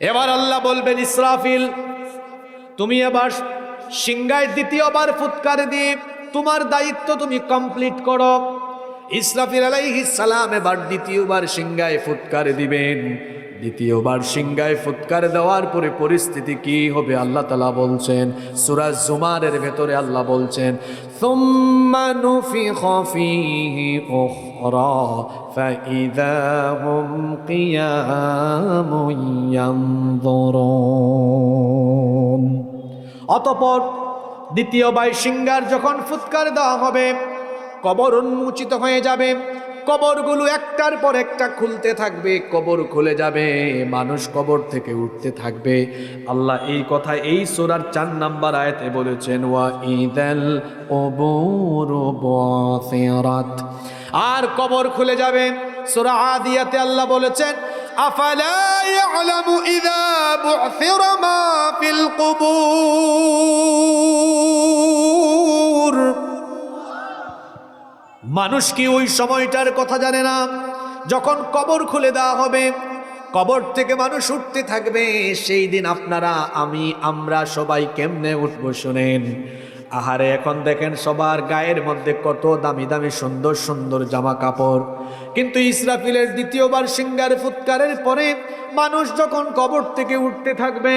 এবার আল্লাহ বলবেন, ইসরাফিল, তুমি এবার সিংগায় দ্বিতীয়বার ফুৎকার দিয়ে তোমার দায়িত্ব তুমি কমপ্লিট করো। ইসরাফিল আলাইহিস সালাম এবার দ্বিতীয়বার সিংগায় ফুৎকার দিবেন। দ্বিতীয়বার সিংহায় ফুৎকার দেওয়ার পরে পরিস্থিতি কি হবে আল্লাহ তালা বলছেন সুরাজ জুমারের ভেতরে আল্লাহ বলছেন অতপর দ্বিতীয় বাই সিঙ্গার যখন ফুৎকার দেওয়া হবে, কবর উন্মোচিত হয়ে যাবে। কবরগুলো একটার পর একটা খুলতে থাকবে, কবর খুলে যাবে, মানুষ কবর থেকে উঠতে থাকবে। আল্লাহ এই কথা এই সোরার চার নাম্বার আয়াতে বলেছেন, ওয়া ইদাল আর কবর খুলে যাবে, সূরা আদিয়াতে আল্লাহ বলেছেন, আফালা ইয়ালামু ইযা বু'থিরা মা ফিল কুবুর? মানুষ কি ওই সময়টার কথা জানে না? যখন কবর খুলে দেওয়া হবে, কবর থেকে মানুষ উঠতে থাকবে, সেই দিন আপনারা, আমি, আমরা সবাই কেমনে উঠবো শোনেন। আহারে, এখন দেখেন সবার গায়ের মধ্যে কত দামি দামি সুন্দর সুন্দর জামা কাপড়। কিন্তু ইসরাফিলের দ্বিতীয়বার সিঙ্গার ফুৎকারের পরে মানুষ যখন কবর থেকে উঠতে থাকবে,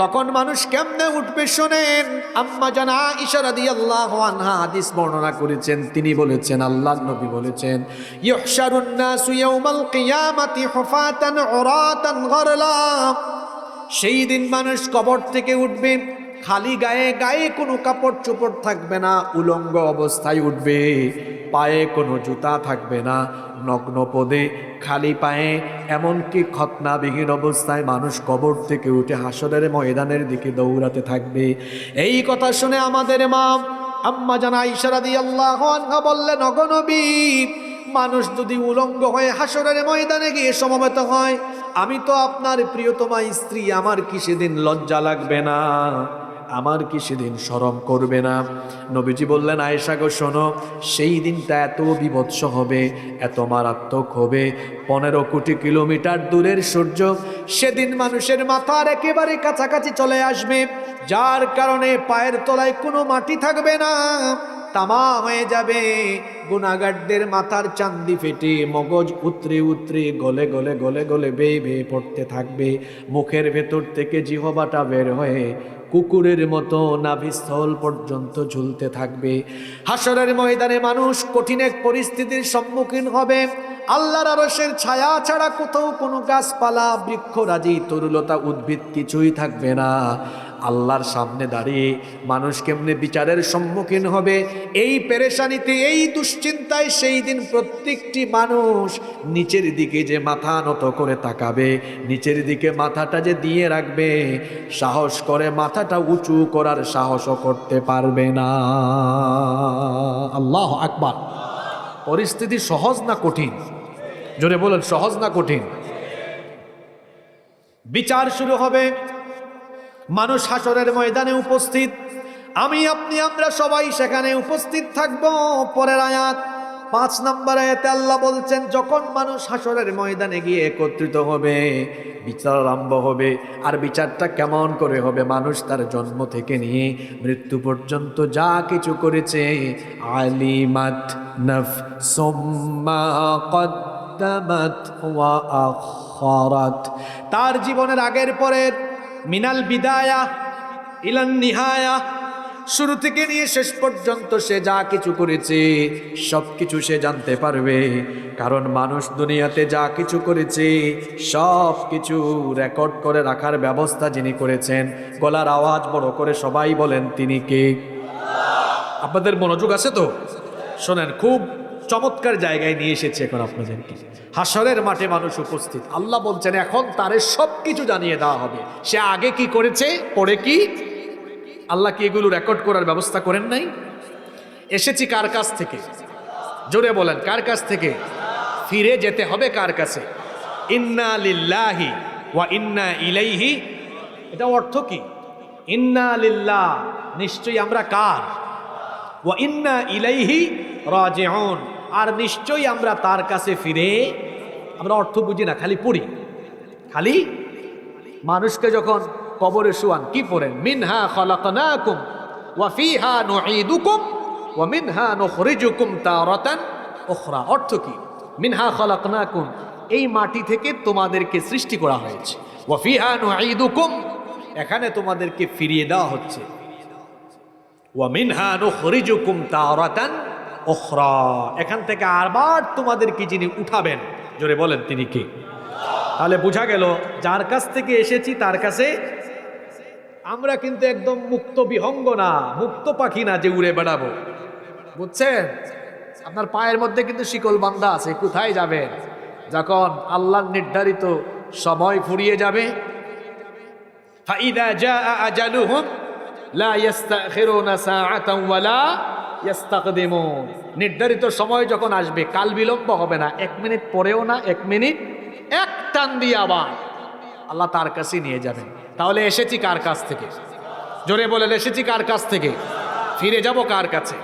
তখন মানুষ কেমনে উঠবে শোনেন? আম্মা জানা ইশারা দিয়ে আল্লাহ আনহা হাদিস বর্ণনা করেছেন। তিনি বলেছেন আল্লাহ নবী বলেছেন সেই দিন মানুষ কবর থেকে উঠবে খালি গায়ে গায়ে কোনো কাপড় চোপড় থাকবে না, উলঙ্গ অবস্থায় উঠবে। পায়ে কোনো জুতা থাকবে না, নগ্ন পদে, খালি পায়ে। এমনকি খতনাবিহীন অবস্থায় মানুষ কবর থেকে উঠে হাসরের ময়দানের দিকে দৌড়াতে থাকবে। এই কথা শুনে আমাদের মা আম্মা জানা ইশারা দিয়ে আল্লাহ বললেন অগনবী মানুষ যদি উলঙ্গ হয়ে হাসরের ময়দানে গিয়ে সমবেত হয়, আমি তো আপনার প্রিয়তমা স্ত্রী, আমার কি সেদিন লজ্জা লাগবে না? আমার কি সেদিন সরম করবে না? নবীজি বললেন, আয়েশা গো, শোনো, সেই দিনটা এত বিভৎস হবে, এত মারাত্মক হবে, পনেরো কোটি কিলোমিটার দূরের সূর্য, সেদিন মানুষের মাথার একেবারে কাছাকাছি চলে আসবে, যার কারণে পায়ের তলায় কোনো মাটি থাকবে না। তামা হয়ে যাবে। গুনাগারদের মাথার চান্দি ফেটে মগজ উতরে উতরে গলে গলে গলে গলে বেয়ে বেয়ে পড়তে থাকবে। মুখের ভেতর থেকে জিহবাটা বের হয়ে কুকুরের মতো নাভিস্থল পর্যন্ত ঝুলতে থাকবে। হাসরের ময়দানে মানুষ কঠিন এক পরিস্থিতির সম্মুখীন হবে। আল্লাহর আরসের ছায়া ছাড়া কোথাও কোনো গাছপালা, বৃক্ষরাজি, তরুলতা উদ্ভিদ কিছুই থাকবে না। আল্লাহর সামনে দাঁড়িয়ে মানুষ কেমনে বিচারের সম্মুখীন হবে? এই পেরেশানিতে, এই দুশ্চিন্তায় সেই দিন প্রত্যেকটি মানুষ নিচের দিকে যে মাথা নত করে তাকাবে, নিচের দিকে মাথাটা যে দিয়ে রাখবে, সাহস করে মাথাটা উঁচু করার সাহসও করতে পারবে না। আল্লাহ আকবার। পরিস্থিতি সহজ না কঠিন? জোরে বলেন, সহজ না কঠিন? বিচার শুরু হবে। মানুষ হাসরের ময়দানে উপস্থিত। আমি, আপনি, আমরা সবাই সেখানে উপস্থিত থাকব। পরের আয়াত, পাঁচ নম্বর আয়াতে আল্লাহ বলছেন, যখন মানুষ হাসরের ময়দানে গিয়ে একত্রিত হবে, বিচার আরম্ভ হবে, আর বিচারটা কেমন করে হবে মানুষ তার জন্ম থেকে নিয়ে মৃত্যু পর্যন্ত যা কিছু করেছে, আলিমাত নফ সোম্মা কদ্দামাত ওয়া তার জীবনের আগের পরের মিনাল বিদায়া, ইলান নিহায়া। শুরু থেকে নিয়ে শেষ পর্যন্ত সে যা কিছু করেছে, সব কিছু সে জানতে পারবে। কারণ মানুষ দুনিয়াতে যা কিছু করেছে, সব কিছু রেকর্ড করে রাখার ব্যবস্থা যিনি করেছেন, গলার আওয়াজ বড় করে সবাই বলেন, তিনি কে? আপনাদের মনোযোগ আছে তো? শোনেন, খুব চমৎকার জায়গায় নিয়ে এসেছে এখন আপনাদেরকে। হাসরের মাঠে মানুষ উপস্থিত। আল্লাহ বলছেন, এখন তারে সব কিছু জানিয়ে দেওয়া হবে। সে আগে কি করেছে, পরে কি? আল্লাহ কি এগুলো রেকর্ড করার ব্যবস্থা করেন নাই? এসেছি কার কাছ থেকে? জোরে বলেন, কার কাছ থেকে? ফিরে যেতে হবে কার কাছে? ইন্না লিল্লাহি ওয়া ইন্না ইলাইহি। এটা অর্থ কি? ইন্না লিল্লাহ, নিশ্চয়ই আমরা কার? ওয়া ইন্না ইলাইহি রাজিউন। আর নিশ্চয়ই আমরা তার কাছে ফিরে আমরা অর্থ বুঝি না, খালি পড়ি। খালি মানুষকে যখন কবরে শুয়ান, কি পড়েন? মিনহা খলাকনাকুম ওয়া ফিহা নুঈদুকুম ওয়া মিনহা নুখরিজুকুম তারাতান উখরা। অর্থ কি? মিনহা খলাকনাকুম, এই মাটি থেকে তোমাদেরকে সৃষ্টি করা হয়েছে। ওয়া ফিহা নুঈদুকুম, এখানে তোমাদেরকে ফিরিয়ে দেওয়া হচ্ছে। ওয়া মিনহা নুখরিজুকুম তারাতান উখরা এখান থেকে আবার তোমাদেরকে যিনি উঠাবেন জোরে বলেন তিনি কে তাহলে বোঝা গেল যার কাছ থেকে এসেছি তার কাছে আমরা কিন্তু একদম মুক্ত বিহঙ্গ না মুক্ত পাখি না যে উড়ে বেড়াবো বুঝছেন আপনার পায়ের মধ্যে কিন্তু শিকল বান্ধা আছে কোথায় যাবেন যখন আল্লাহর নির্ধারিত সময় ফুরিয়ে যাবে فإذا جاء أجلهم لا يستأخرون ساعة ولا নির্ধারিত সময় যখন আসবে, কাল বিলম্ব হবে না। এক মিনিট পরেও না, এক মিনিট, এক টান দিয়ে আবার। আল্লাহ তার কাছে নিয়ে যাবেন। তাহলে এসেছি কার কাছ থেকে? জোরে বলেন, এসেছি কার কাছ থেকে? ফিরে যাব কার কাছে?